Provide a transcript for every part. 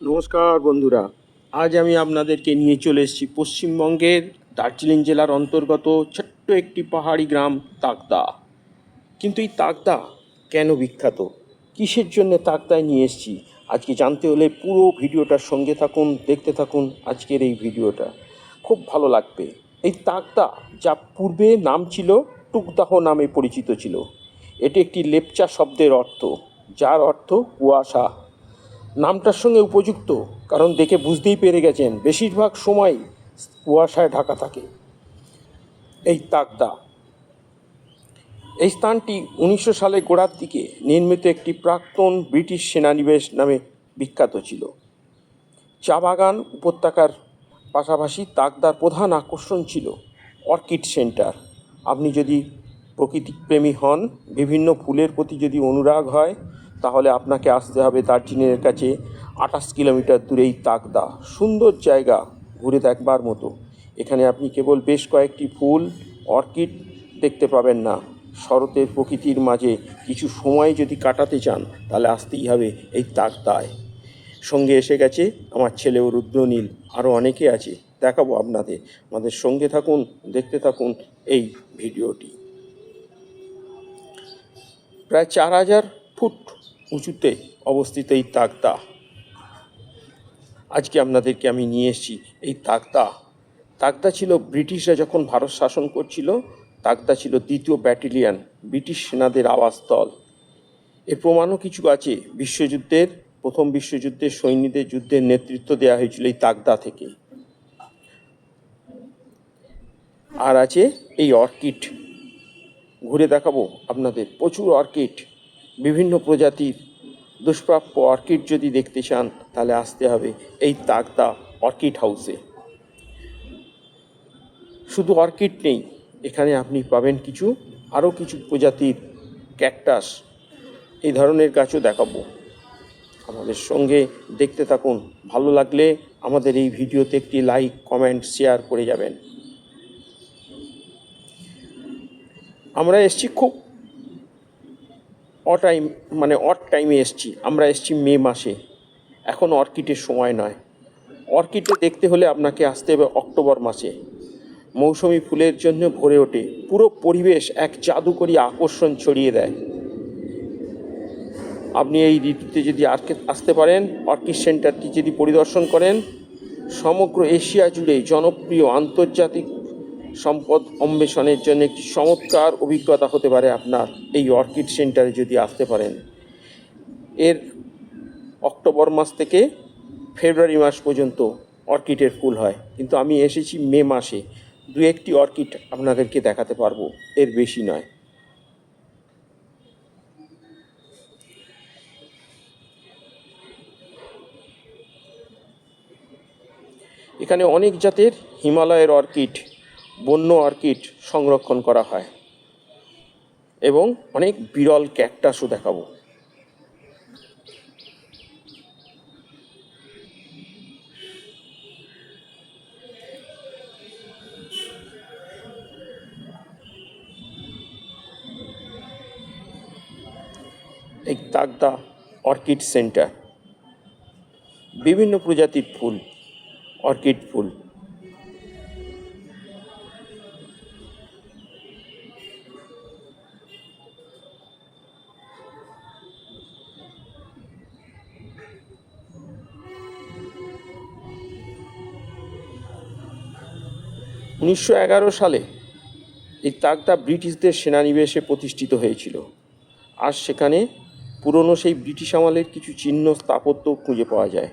নমস্কার বন্ধুরা, আজ আমি আপনাদেরকে নিয়ে চলে এসেছি পশ্চিমবঙ্গের দার্জিলিং জেলার অন্তর্গত ছোট্ট একটি পাহাড়ি গ্রাম তাকদা। কিন্তু এই তাকদা কেন বিখ্যাত? কিসের জন্য তাকদায় নিয়ে এসেছি? আজকে জানতে হলে পুরো ভিডিওটার সঙ্গে থাকুন, দেখতে থাকুন আজকের এই ভিডিওটা। খুব ভালো লাগবে। এই তাকদা যা পূর্বে নাম ছিল, টুকদাহ নামে পরিচিত ছিল। এটি একটি লেপচা শব্দের অর্থ, যার অর্থ কুয়াশা। নামটার সঙ্গে উপযুক্ত, কারণ দেখে বুঝতেই পেরে গেছেন, বেশিরভাগ সময় কুয়াশায় ঢাকা থাকে। এই তাকদা। এই স্থানটি উনিশশো সালে গোড়ার দিকে নির্মিত একটি প্রাক্তন ব্রিটিশ সেনানিবেশ নামে বিখ্যাত ছিল। চা বাগান উপত্যকার পাশাপাশি তাকদার প্রধান আকর্ষণ ছিল অর্কিড সেন্টার। আপনি যদি প্রকৃতিপ্রেমী হন, বিভিন্ন ফুলের প্রতি যদি অনুরাগ হয় তাহলে আপনাকে আসতে হবে দার্জিলিংয়ের কাছে আঠাশ কিলোমিটার দূরেই তাকদা। সুন্দর জায়গা, ঘুরে দেখবার মতো। এখানে আপনি কেবল বেশ কয়েকটি ফুল, অর্কিড দেখতে পাবেন না। শরতের প্রকৃতির মাঝে কিছু সময় যদি কাটাতে চান, তাহলে আসতেই হবে এই তাকদায়। সঙ্গে এসে গেছে আমার ছেলেও রুদ্রনীল আরও অনেকে আছে, দেখাবো আপনাদের। আমাদের সঙ্গে থাকুন, দেখতে থাকুন এই ভিডিওটি। প্রায় চার হাজার ফুট উঁচুতে অবস্থিত এই তাকদা আজকে আপনাদেরকে আমি নিয়ে এসেছি এই তাকদা তাকদা ছিল ব্রিটিশরা যখন ভারত শাসন করছিল তাকদা ছিল দ্বিতীয় ব্যাটালিয়ান ব্রিটিশ সেনাদের আবাসস্থল এর প্রমাণও কিছু আছে। বিশ্বযুদ্ধের, প্রথম বিশ্বযুদ্ধের সৈন্যদের যুদ্ধের নেতৃত্ব দেওয়া হয়েছিল এই তাকদা থেকে। আর আছে এই অর্কিড। ঘুরে দেখাবো আপনাদের। প্রচুর অর্কিড। বিভিন্ন প্রজাতির দুষ্প্রাপ্য অর্কিড যদি দেখতে চান, তাহলে আসতে হবে এই তাকদা অর্কিড হাউসে। শুধু অর্কিড নেই, এখানে আপনি পাবেন কিছু, আরও কিছু প্রজাতির ক্যাকটাস। এই ধরনের গাছও দেখাবো। আমাদের সঙ্গে দেখতে থাকুন। ভালো লাগলে আমাদের এই ভিডিওতে একটি লাইক, কমেন্ট, শেয়ার করে যাবেন। আমরা এসছি খুব অটাইম মানে অট টাইমে এসছি। আমরা এসছি মে মাসে। এখন অর্কিডের সময় নয়। অর্কিডে দেখতে হলে আপনাকে আসতে হবে অক্টোবর মাসে। মৌসুমি ফুলের জন্য ভরে ওঠে। পুরো পরিবেশ এক জাদুকরী আকর্ষণ ছড়িয়ে দেয়। আপনি এই ঋতুতে যদি আসতে পারেন, অর্কিড সেন্টারটি যদি পরিদর্শন করেন, সমগ্র এশিয়া জুড়ে জনপ্রিয় আন্তর্জাতিক সম্পদ অন্বেষণের জন্য একটি চমৎকার অভিজ্ঞতা হতে পারে আপনার এই অর্কিড সেন্টারে যদি আসতে পারেন। এর অক্টোবর মাস থেকে ফেব্রুয়ারি মাস পর্যন্ত অর্কিডের ফুল হয়। কিন্তু আমি এসেছি মে মাসে। দু একটি অর্কিড আপনাদেরকে দেখাতে পারব। এর বেশি নয়। এখানে অনেক জাতের হিমালয়ের অর্কিড বন্য অর্কিড সংরক্ষণ করা হয়। এবং অনেক বিরল ক্যাকটাসও দেখাবো। এই তাকদা অর্কিড সেন্টার। বিভিন্ন প্রজাতির ফুল, অর্কিড ফুল। উনিশশো এগারো সালে এই তাকদা ব্রিটিশদের সেনানিবেশে প্রতিষ্ঠিত হয়েছিল। আর সেখানে পুরনো সেই ব্রিটিশ আমলের কিছু চিহ্ন স্থাপত্য খুঁজে পাওয়া যায়।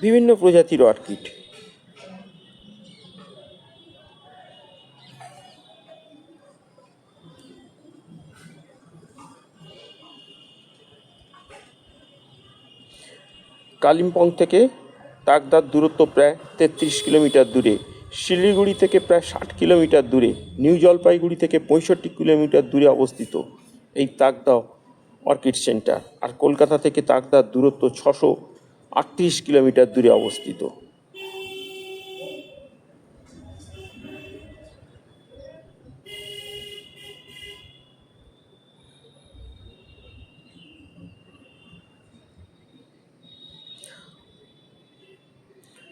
বিভিন্ন প্রজাতির অর্কিড। কালিম্পং থেকে তাকদার দূরত্ব প্রায় তেত্রিশ কিলোমিটার দূরে, শিলিগুড়ি থেকে প্রায় ষাট কিলোমিটার দূরে, নিউ জলপাইগুড়ি থেকে পঁয়ষট্টি কিলোমিটার দূরে অবস্থিত এই তাকদা অর্কিড সেন্টার। আর কলকাতা থেকে তাকদার দূরত্ব ছশো আটত্রিশ কিলোমিটার দূরে অবস্থিত।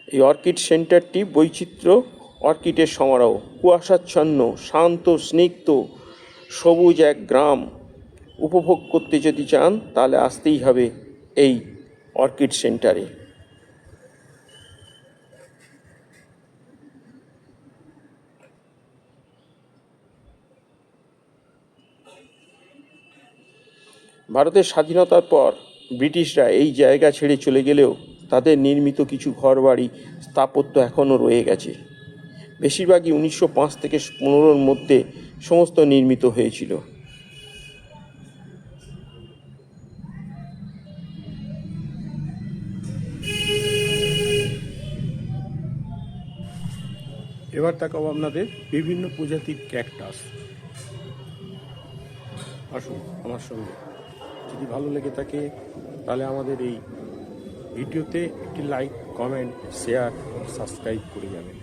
এই অর্কিড সেন্টারটি বৈচিত্র্য অর্কিডের সমারোহ। কুয়াশাচ্ছন্ন, শান্ত, স্নিগ্ধ, সবুজ এক গ্রাম। উপভোগ করতে যদি চান, তাহলে আসতেই হবে এই অর্কিড সেন্টারে। ভারতের স্বাধীনতার পর ব্রিটিশরা এই জায়গা ছেড়ে চলে গেলেও তাদের নির্মিত কিছু ঘরবাড়ি স্থাপত্য এখনও রয়ে গেছে। বেশিরভাগই উনিশশো পাঁচ থেকে পনেরোর মধ্যে সমস্ত নির্মিত হয়েছিল। এবার তাকাবো আপনাদের বিভিন্ন প্রজাতির ক্যাকটাস। আসুন, আমার সঙ্গে। যদি ভালো লেগে থাকে, তাহলে আমাদের এই ভিডিওতে একটি লাইক, কমেন্ট, শেয়ার, সাবস্ক্রাইব করে যাবেন।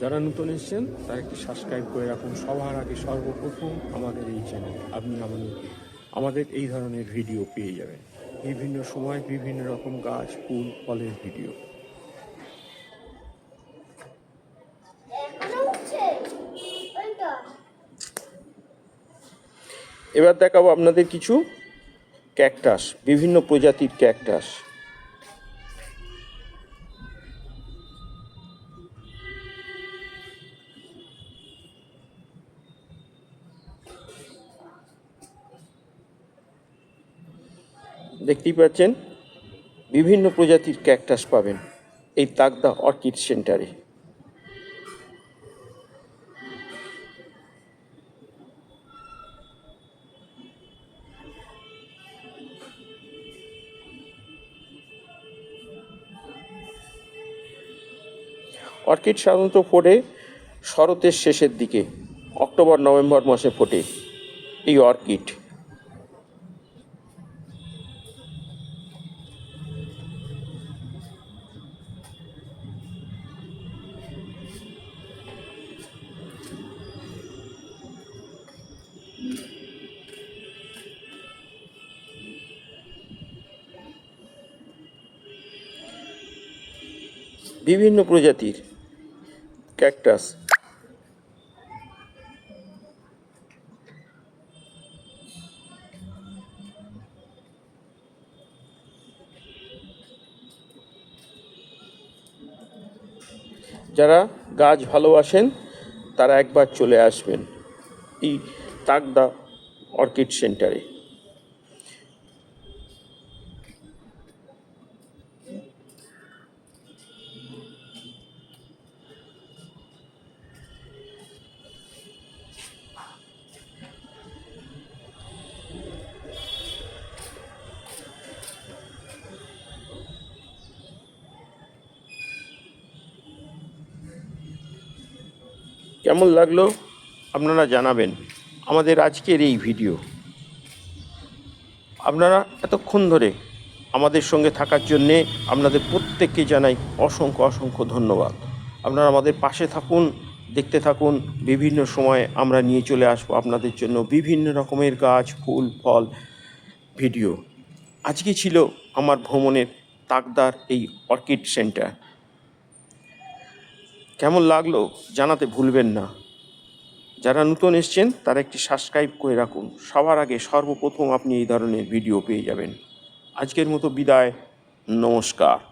যারা নতুন এসেছেন, তারা একটি সাবস্ক্রাইব করে রাখুন। সবার আগে সর্বপ্রথম আমাদের এই চ্যানেল, আপনি আমাদের আমাদের এই ধরনের ভিডিও পেয়ে যাবেন। বিভিন্ন সময় বিভিন্ন রকম গাছ, ফুল, ফলের ভিডিও। এবার দেখাবো আপনাদের কিছু ক্যাকটাস বিভিন্ন প্রজাতির ক্যাকটাস। দেখতেই পাচ্ছেন বিভিন্ন প্রজাতির ক্যাকটাস পাবেন এই তাকদা অর্কিড সেন্টারে। অর্কিড সাধারণত ফোটে শরতের শেষের দিকে অক্টোবর নভেম্বর মাসে ফোটে এই অর্কিড। বিভিন্ন প্রজাতির ক্যাকটাস। যারা গাছ ভালোবাসেন তারা একবার চলে আসবেন এই তাকদা অর্কিড সেন্টারে। কেমন লাগল আপনারা জানাবেন। আমাদের আজকের এই ভিডিও। আপনারা এতক্ষণ ধরে আমাদের সঙ্গে থাকার জন্যে আপনাদের প্রত্যেককে জানাই অসংখ্য অসংখ্য ধন্যবাদ। আপনারা আমাদের পাশে থাকুন, দেখতে থাকুন, বিভিন্ন সময়ে আমরা নিয়ে চলে আসব আপনাদের জন্য বিভিন্ন রকমের গাছ, ফুল, ফল, ভিডিও। আজকে ছিল আমার ভ্রমণের তাকদার এই অর্কিড সেন্টার। কেমন লাগল জানাতে ভুলবেন না। যারা নতুন এসছেন, তারা একটি সাবস্ক্রাইব করে রাখুন। সবার আগে সর্বপ্রথম আপনি এই ধরনের ভিডিও পেয়ে যাবেন। আজকের মতো বিদায়। নমস্কার।